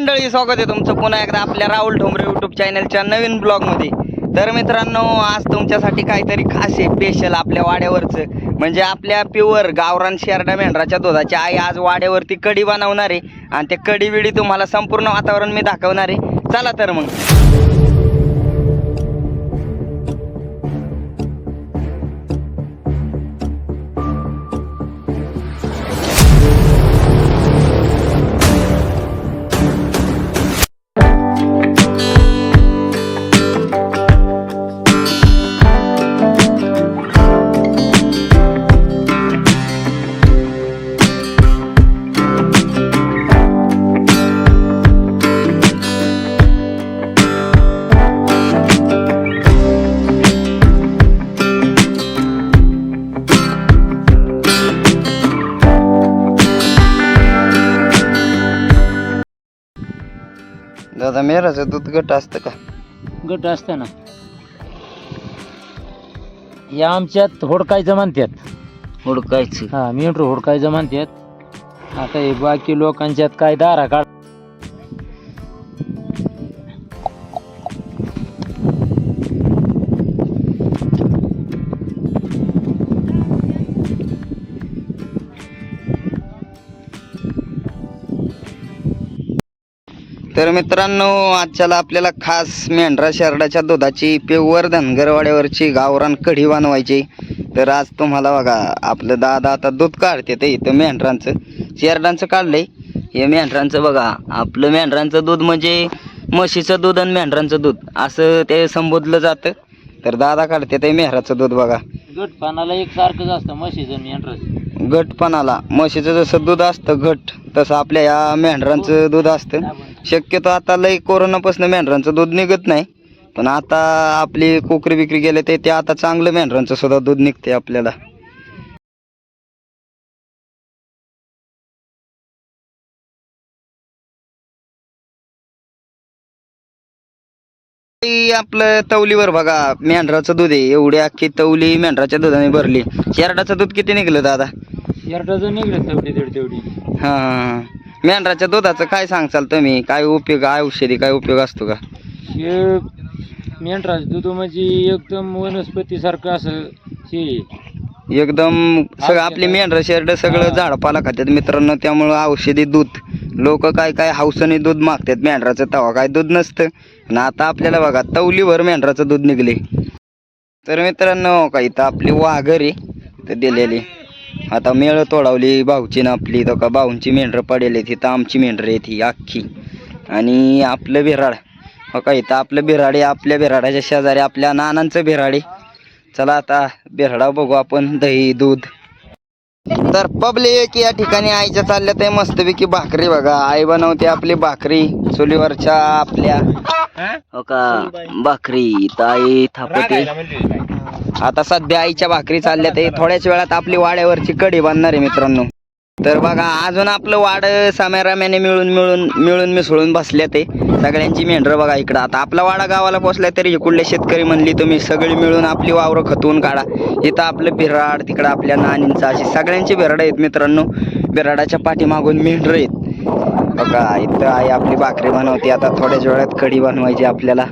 मंडळी स्वागत आहे तुमचं पुन्हा एकदा आपल्या राहुल ठोंबरे युट्यूब चॅनलच्या नवीन ब्लॉगमध्ये तर मित्रांनो आज तुमच्यासाठी काहीतरी खास आहे स्पेशल आपल्या वाड्यावरचं. म्हणजे आपल्या प्युअर गावरान शेरडा मेंढराच्या दुधाची आई आज वाड्यावरती कढी बनवणार आहे. आणि ते कढी विडी तुम्हाला संपूर्ण वातावरण मी दाखवणार आहे. चला तर मग. दादा मेराचं दूध गट असतं का? गट असतं ना. या आमच्यात होडकायचं म्हणतात. हुडकायचं. हा मेंढर होडकायचं म्हणतात. आता हे बाकी लोकांच्यात काय दारा काढ तर मित्रांनो आजच्याला आपल्याला खास मेंढरा शेरडाच्या दुधाची प्युअर धनगरवाड्यावरची गावरान कढी बनवायची. तर आज तुम्हाला बघा आपलं दादा आता दूध काढते ते इथं मेंढरांचं. शेरडांचं काढलंय. हे मेंढरांचं बघा आपलं मेंढरांचं दूध म्हणजे म्हशीचं दूध आणि मेंढरांचं दूध. असं ते संबोधलं जातं. तर दादा काढते ते मेहराचं दूध बघा. गट पानाला एक सारखंच असतं म्हशीचं मेंढराचं. घट पण आला म्हशीचं जसं दूध असतं घट तसं आपल्या या मेंढरांचं दूध असतं. शक्यतो आता लई कोरोनापासून मेंढरांचं दूध निघत नाही. पण आता आपली कोकरी विक्री गेले ते ते आता चांगलं मेंढरांचं सुद्धा दूध निघते आपल्याला. हे आपलं तवलीवर बघा मेंढराचं दूध आहे. एवढी अख्खी तवली मेंढराच्या दुधाने भरली. शेरडाचं दूध किती निघलं दादा? शेरडाचं निघलं तेवढी. तेवढी तेवढी हा. मेंढराच्या दुधाचं काय सांगचाल तुम्ही? काय उपयोग औषधी काय उपयोग असतो का? हे मेंढराचं दूध म्हणजे एकदम वनस्पतीसारखं असं हे. एकदम सगळं आपली मेंढर शेरड सगळं झाडपाला खात्यात मित्रांनो त्यामुळं औषधी दूध. लोक काय काय हौसने दूध मागतात मेंढराचं तवा काय दूध नसतं. आणि आता आपल्याला बघा तवलीभर मेंढराचं दूध निघले. तर मित्रांनो का इथं आपली वाघर आहे तर दिलेली. आता मेळ तोडावली भाऊची ना आपली तो का भाऊंची मेंढरं पडेल तिथं आमची मेंढरं आहे ती अख्खी आणि आपलं बिराड हो का इथं आपलं बिराड आहे आपल्या बिराडाच्या शेजारी आपल्या नानांचं बिराड आहे. चला आता बिराडा बघू आपण दही दूध. तर पब्लिक या ठिकाणी आईच्या चालल्या ते मस्तपैकी भाकरी बघा. आई बनवते आपली भाकरी चुलीवरच्या आपल्या. हो? का भाकरी. ताई थापते. आता सध्या आईच्या भाकरी चालल्या ते थोड्याच वेळात आपली वाड्यावरची कढी बांधणार आहे मित्रांनो. तर बघा अजून आपलं वाड साम्याराम्याने मिळून मिळून मिळून मिसळून बसल्या ते सगळ्यांची मेंढरं बघा इकडं. आता आपला वाडा गावाला पोचलाय तरी इकडले शेतकरी म्हणली तुम्ही सगळी मिळून आपली वावरं खतवून काढा. इथं आपलं बिराड तिकडं आपल्या नानींचं अशी सगळ्यांची बिराड आहेत मित्रांनो. बिराडाच्या पाठीमागून मेंढरं आहेत. बघा इथं आई आपली भाकरी बनवते. आता थोड्याच वेळात कढी बनवायची आपल्याला.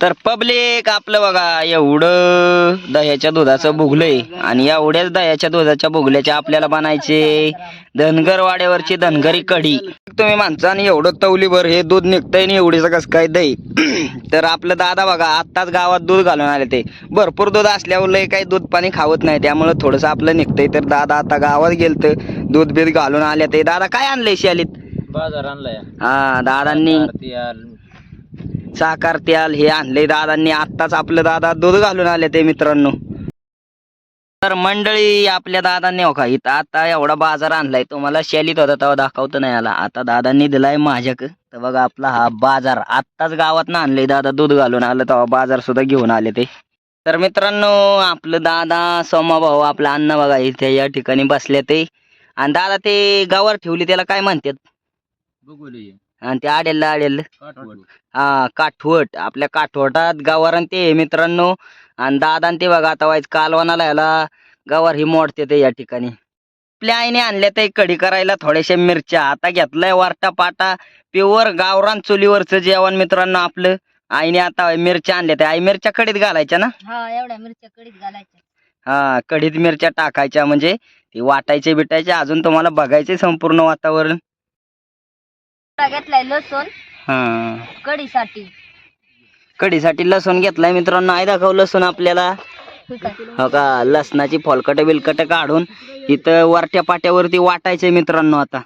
तर पब्लिक आपलं बघा एवढं दह्याच्या दुधाचं भुगलंय. आणि एवढ्याच दह्याच्या दुधाच्या भुगल्याच्या आपल्याला बनायचे धनगर वाड्यावरची धनगरी कढी. तुम्ही माणसं आणि एवढं तवलीभर हे दूध निघतंय आणि एवढीच कसं काय दही. तर आपलं दादा बघा आत्ताच गावात दूध घालून आले ते. भरपूर दूध असल्यावर लय काही दूध पाणी खावत नाही. त्यामुळे थोडंसं आपलं निघतंय. तर दादा आता गावात गेलत दूध बीध घालून आले ते. दादा काय आणलंय शालीत बाजार आणलाय. हा दादांनी साकार साखर तेल हे आणले दादांनी. आत्ताच आपलं दादा दूध घालून आले ते मित्रांनो. तर मंडळी आपल्या दादांनी हो का इथं आता एवढा बाजार आणलाय. तुम्हाला शैलीत होता तेव्हा दाखवतो नाही आला आता दादांनी दिलाय माझ्याक. तर बघा आपला हा बाजार. आत्ताच गावात ना आणलंय दादा दूध घालून आलं तेव्हा बाजार सुद्धा घेऊन आले ते. तर मित्रांनो आपलं दादा सोमा भाऊ आपला अण्णा बघा इथे या ठिकाणी बसले ते. आणि दादा ते गावावर ठेवली त्याला काय म्हणतात? आणि ते आडेल आडेल. हा काठवट आपल्या काठवटात गावार आणि ते मित्रांनो. आणि दादा आणि ते बघा आता वाईज कालवानाला ह्याला गावार ही मोडते ते या ठिकाणी. आपल्या आईने आणल्या त्या कढी करायला थोड्याशा मिरच्या. आता घेतलाय वारटा पाटा प्युअर गावरान चुलीवरचं जेवण मित्रांनो आपलं. आईने आता मिरच्या आणल्या त्या. आई मिरच्या कढीत घालायच्या ना? हा एवढ्या मिरच्या कडीत घालायच्या. हा कढीत मिरच्या टाकायच्या. म्हणजे ती वाटायचे बिटायचे. अजून तुम्हाला बघायचे संपूर्ण वातावरण. आता घेतलाय लसूण हा. कढीसाठी. कढीसाठी लसूण घेतलाय मित्रांनो. आई दाखव लसूण आपल्याला. ठीक आहे. हो का? लसणाची फोलकट बिलकट काढून इथं वरट्या पाट्यावरती वाटायचे मित्रांनो आता.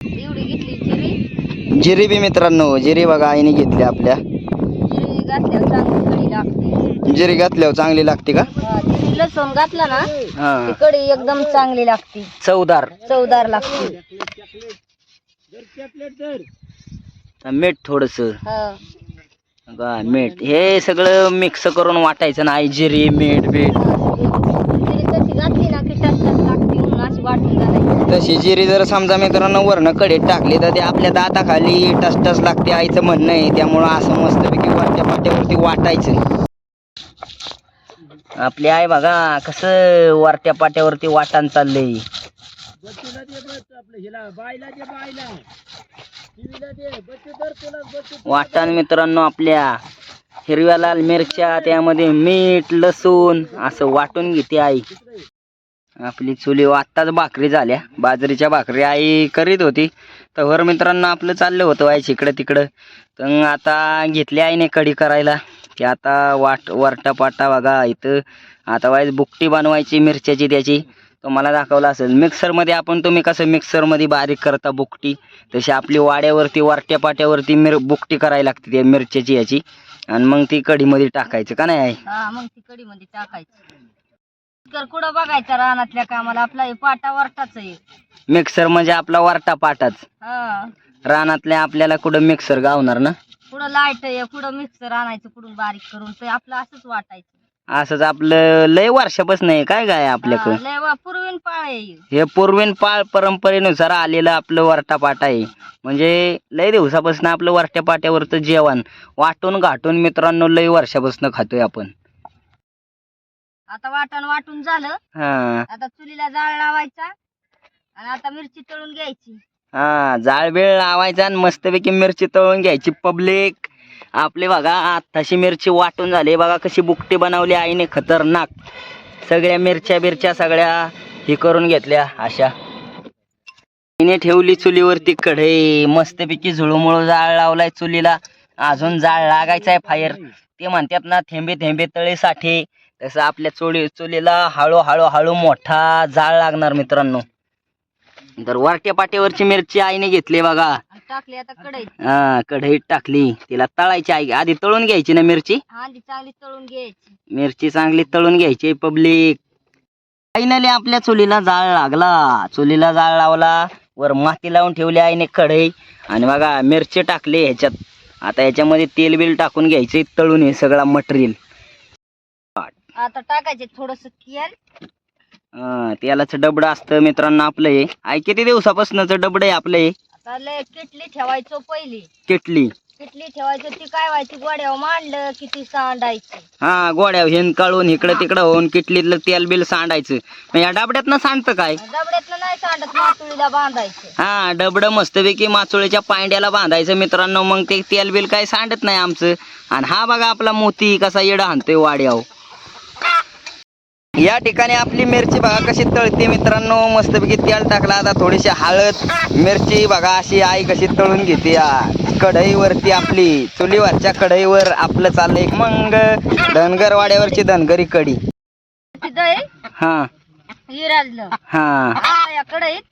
एवढी घेतली जिरी. जिरी बी मित्रांनो जिरी बघा आईने घेतली आपल्या. जिरी घातल्यावर चांगली कढी लागते. जिरी घातल्यावर चांगली लागते का? हा, जिरी लसूण घातला ना हा. ती कढी एकदम चांगली लागते. चवदार. चवदार लागते. मीठ थोडस. हा. मीठ. हे सगळं मिक्स करून वाटायचं ना आई जिरी मीठ बीठ. जिरी तशी जिरी जर समजा मित्रांनो वरनं कढीत टाकली तर ते आपल्या दाताखाली टस टस लागते आईचं म्हणणं आहे. त्यामुळं असं मस्तपैकी वरच्या पाट्यावरती वाटायचं. आपली आई बघा कसं वरट्या पाट्यावरती वाटान चाललंय. वाटाण मित्रांनो आपल्या हिरव्या लाल मिरच्या त्यामध्ये मीठ लसूण असं वाटून घेते आई. आपली चुली आत्ताच भाकरी झाल्या. बाजरीच्या भाकरी आई करीत होती. तर वर मित्रांनो आपलं चाललं होतं व्हायचं इकडं तिकडं. तर आता घेतली आईने कढी करायला. ते आता वाट वरटा पाटा बघा इथं. आता वाईज बुकटी बनवायची मिरच्याची त्याची. तुम्हाला दाखवलं असेल. मिक्सरमध्ये आपण तुम्ही कसं मिक्सरमध्ये बारीक करता बुकटी तशी आपली वाड्यावरती वरट्या पाट्यावरती मिर बुकटी करायला लागते त्या मिरच्याची याची. आणि मग ती कढीमध्ये टाकायचं का नाही आई? हा मग ती कढी मध्ये टाकायची. कर कुठं बघायचं रानातल्या कामाला आपला हे पाटा वरटाच आहे. मिक्सर म्हणजे आपला वरटा पाटाच. हा. रानातल्या आपल्याला कुठं मिक्सर गावणार ना? पुढं लाइट आहे पुढं मिक्सर आणायचं कुठून बारीक करून ते आपलं असंच वाटायचं. असंच आपलं लय वर्षापासून आहे काय काय आपल्याकडं? लय वा पूर्वीन पाळ आहे हे. पूर्वीन पाळ परंपरेनुसार आलेलं आपलं वरटा पाटा आहे. म्हणजे लय दिवसापासून आपलं वरट्या पाट्यावरचं जेवण वाटून घाटून मित्रांनो लय वर्षापासून खातोय आपण. आता वाटण वाटून झालं. हा. आता चुलीला जाळ लावायचा आणि आता मिरची तळून घ्यायची. हा जाळ वेळ लावायचा आणि मस्तपैकी मिरची तळून घ्यायची. पब्लिक आपले बघा आत्ताशी मिरची वाटून झाली. बघा कशी बुकटी बनवली आईने खतरनाक. सगळ्या मिरच्या बिरच्या सगळ्या हे करून घेतल्या अशा. तिने ठेवली चुलीवरती कढई. मस्तपैकी झुळूमुळू जाळ लावलाय चुलीला. अजून जाळ लागायचा आहे फायर. ते म्हणतात ना थेंबे थेंबे तळे साठे तसं आपल्या चुली चुलीला हळूहळू हळू मोठा जाळ लागणार मित्रांनो. तर वरट्या पाट्यावरची मिरची आईने घेतली बघा. टाकली आता कढईत हा कढईत टाकली. तिला तळायची आई आधी तळून घ्यायची ना मिरची? आधी चांगली तळून घ्यायची. मिरची चांगली तळून घ्यायची पब्लिक. फायनली आपल्या चुलीला जाळ लागला. चुलीला जाळ लावला. वर माती लावून ठेवली आईने कढई. आणि बघा मिरची टाकली ह्याच्यात. आता ह्याच्यामध्ये तेल बिल टाकून घ्यायचे तळून हे सगळा मटेरियल. आता टाकायचे थोडस तेल. तेलाचं डबडं असतं मित्रांनो आपलं हे. आई किती दिवसापासूनच डबडं आहे आपलं हे? आता लय किटली ठेवायचो पहिली. किटली. किटली ठेवायचं ती काय व्हायची? गोड्यावर मांडलं की ती सांडायची. हा गोड्या हिन काढून इकडं तिकडं होऊन किटलीतलं तेल बिल सांडायचं. मग या डबड्यातनं सांडतं काय? डबड्यातलं नाही सांडत मातुळीला बांधायचं. हा डबडं मस्तपैकी माचोळीच्या पांड्याला बांधायचं मित्रांनो. मग ते तेल बिल काय सांडत नाही आमचं. आणि हा बघा आपला मोती कसा येडा हाणतोय वाड्याव या ठिकाणी आपली मिरची बघा कशी तळते मित्रांनो. मस्तपैकी तेल टाकला. आता थोडीशी हळद मिरची बघा अशी आई कशी तळून घेते. या कढईवरती आपली चुलीवरच्या कढईवर आपलं चाललंय मग धनगर वाड्यावरची धनगरी दही हा. हा. कढईत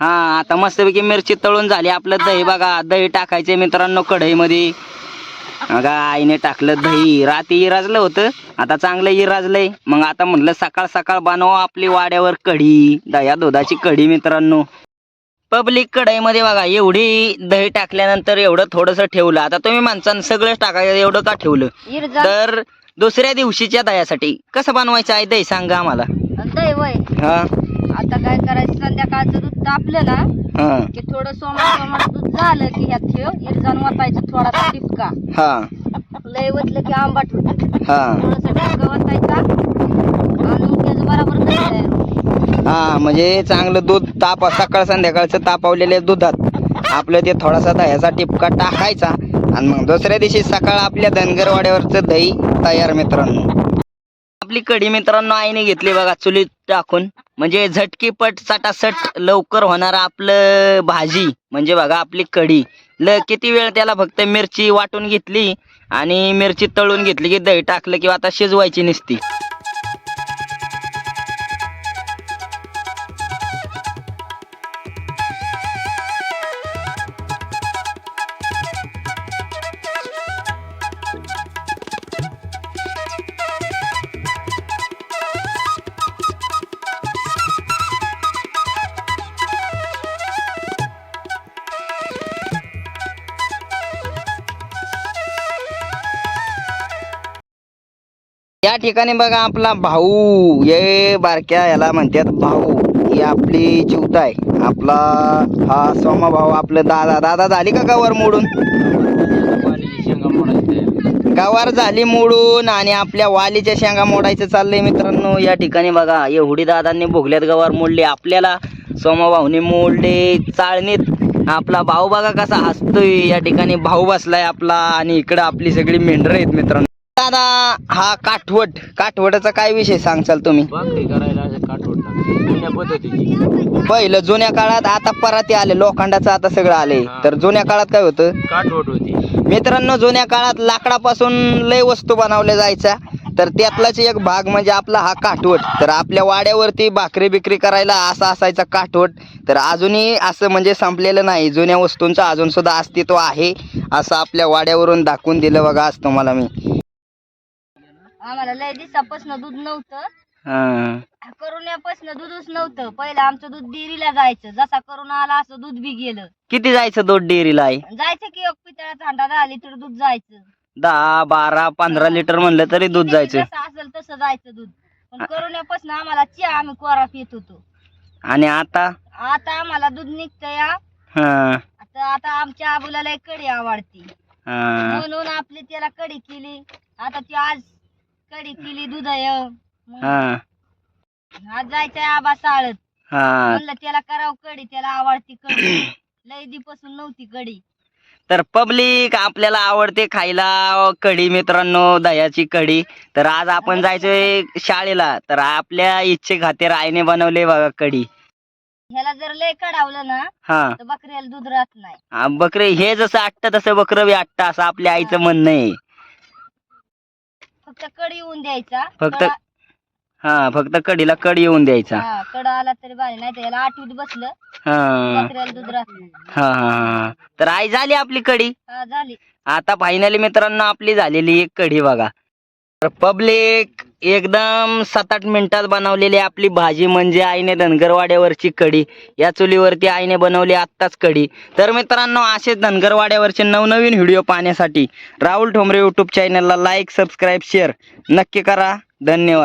हा आता मस्तपैकी मिरची तळून झाली. आपलं दही बघा. दही टाकायचे मित्रांनो कढईमध्ये. बघा आईने टाकलं दही. रात्री इराजलं होतं. आता चांगलं इराजलंय. मग आता म्हटलं सकाळ सकाळ बनवा आपली वाड्यावर कढी. दह्या दुधाची कढी मित्रांनो. पब्लिक कढईमध्ये बघा एवढी दही टाकल्यानंतर एवढं थोडंसं ठेवलं. आता तुम्ही माणसानं सगळंच टाकायचं एवढं का ठेवलं? तर दुसऱ्या दिवशीच्या दह्यासाठी कसं बनवायचं आहे दही सांगा आम्हाला. हा. आता काय करायचं? संध्याकाळचं दूध तापलं ना हा. की थोडं सोमट सोमट दूध झालं की ह्यात ठेव हिरजान वाटायचं थोडासा टिपका. हा. लय वतलं की आंबाट होतं. हा. थोडस टिपका वाटायचा आणि मग त्याचं बरोबर दही तयार होतं. हा म्हणजे चांगलं दूध ताप सकाळ संध्याकाळचं तापवलेल्या दुधात. आपलं ते थोडासा दह्याचा टिपका टाकायचा. आणि मग दुसऱ्या दिवशी सकाळ आपल्या धनगरवाड्यावरचं दही तयार मित्रांनो. आपली कढी मित्रांनो आईने घेतली बघा चुलीत टाकून. म्हणजे झटकीपट सटासट लवकर होणार आपलं भाजी म्हणजे बघा आपली कढी. ल किती वेळ त्याला फक्त मिरची वाटून घेतली आणि मिरची तळून घेतली की दही टाकलं किंवा आता शिजवायची नसती. या ठिकाणी बघा आपला भाऊ. ये बारक्या याला म्हणतात भाऊ. ही आपली चिवता आहे. आपला हा सोमा भाऊ आपलं दादा. दादा झाली का गवार मोडून? गवार झाली मोडून आणि आपल्या वालीच्या शेंगा मोडायचं चाललंय मित्रांनो. या ठिकाणी बघा एवढी दादांनी भोगल्यात गवार मोडली. आपल्याला सोमा भाऊने मोडले चाळणीत. आपला भाऊ बघा कसा हसतोय. या ठिकाणी भाऊ बसलाय आपला आणि इकडं आपली सगळी मेंढरं आहेत मित्रांनो. दादा हा काठवट काठवटाचा काय विषय सांगचाल तुम्ही? भाकरी करायला असं काठवट लागते. जुन्या पद्धतीची. पहिलं जुन्या काळात आता पराती आले. लोखंडाचं आता सगळं आले. तर जुन्या काळात काय होतं? काठवट होती. मित्रांनो जुन्या काळात लाकडापासून लय वस्तू बनवल्या जायच्या. तर त्यातलाच एक भाग म्हणजे आपला हा काठवट तर आपल्या वाड्यावरती भाकरी बिक्री करायला असा असायचा काठवट तर अजूनही असं म्हणजे संपलेलं नाही. जुन्या वस्तूंचं अजून सुद्धा अस्तित्व आहे. असं आपल्या वाड्यावरून दाखवून दिलं बघा आज तुम्हाला मी. आम्हाला लय दिवसापासून दूध नव्हतं. हा. करोनापासून दूधच नव्हतं. पहिलं आमचं दूध डेअरीला जायचं. जसा करोना आला असं दूध बी गेलं. किती जायचं दूध डेअरीला आहे जायचं की एक पितळाचा हांडा दहा लिटर दूध जायचं. दहा बारा पंधरा लिटर म्हणलं तरी दूध जायचं. जसं असेल तसं जायचं दूध. पण करोनापासून आम्हाला चहा आम्ही कोरा पित होतो. आणि आता? आता आम्हाला दूध निघतंय हा. हा. आता आता आमच्या आबूला लय कढी आवडती. हा. म्हणून आपली त्याला कढी केली. आता ती आज कढी केली दूध मग हा. आज जायचंय आबा साळत. हा. म्हणलं त्याला करावं कढी त्याला आवडती लय दिपासून नव्हती कढी. तर पब्लिक आपल्याला आवडते खायला कढी मित्रांनो दह्याची कढी. तर आज आपण जायचोय शाळेला. तर आपल्या इच्छे खातीर आईने बनवले बघा कढी. ह्याला जर लय कडावलं ना हा. तर बकऱ्याला दूध राहत नाही. आ, बकरे हे जसं आटतं तसं बकरं बी आटतं असं आपल्या आईचं म्हणणं आहे. फक्त कढी येऊन द्यायचा. फक्त कडा- हा फक्त कढीला कढी येऊन द्यायचा. हा कडा आला तरी भारी नाही तर याला आठवीत बसलं. हा. बकऱ्याला दूध राहत. नाही हा हा हा. तर आई झाली आपली कढी? हा झाली. आता फायनली मित्रांनो आपली झालेली एक कढी बघा. तर पब्लिक एकदम सात आठ मिनिटात बनवलेली आपली भाजी म्हणजे आईने धनगरवाड्यावरची कढी. या चुलीवरती आईने बनवली आत्ताच कढी. तर मित्रांनो असेच धनगरवाड्यावरचे नवनवीन व्हिडिओ पाहण्यासाठी राहुल ठोंबरे यूट्यूब चॅनलला लाईक सबस्क्राईब शेअर नक्की करा. धन्यवाद.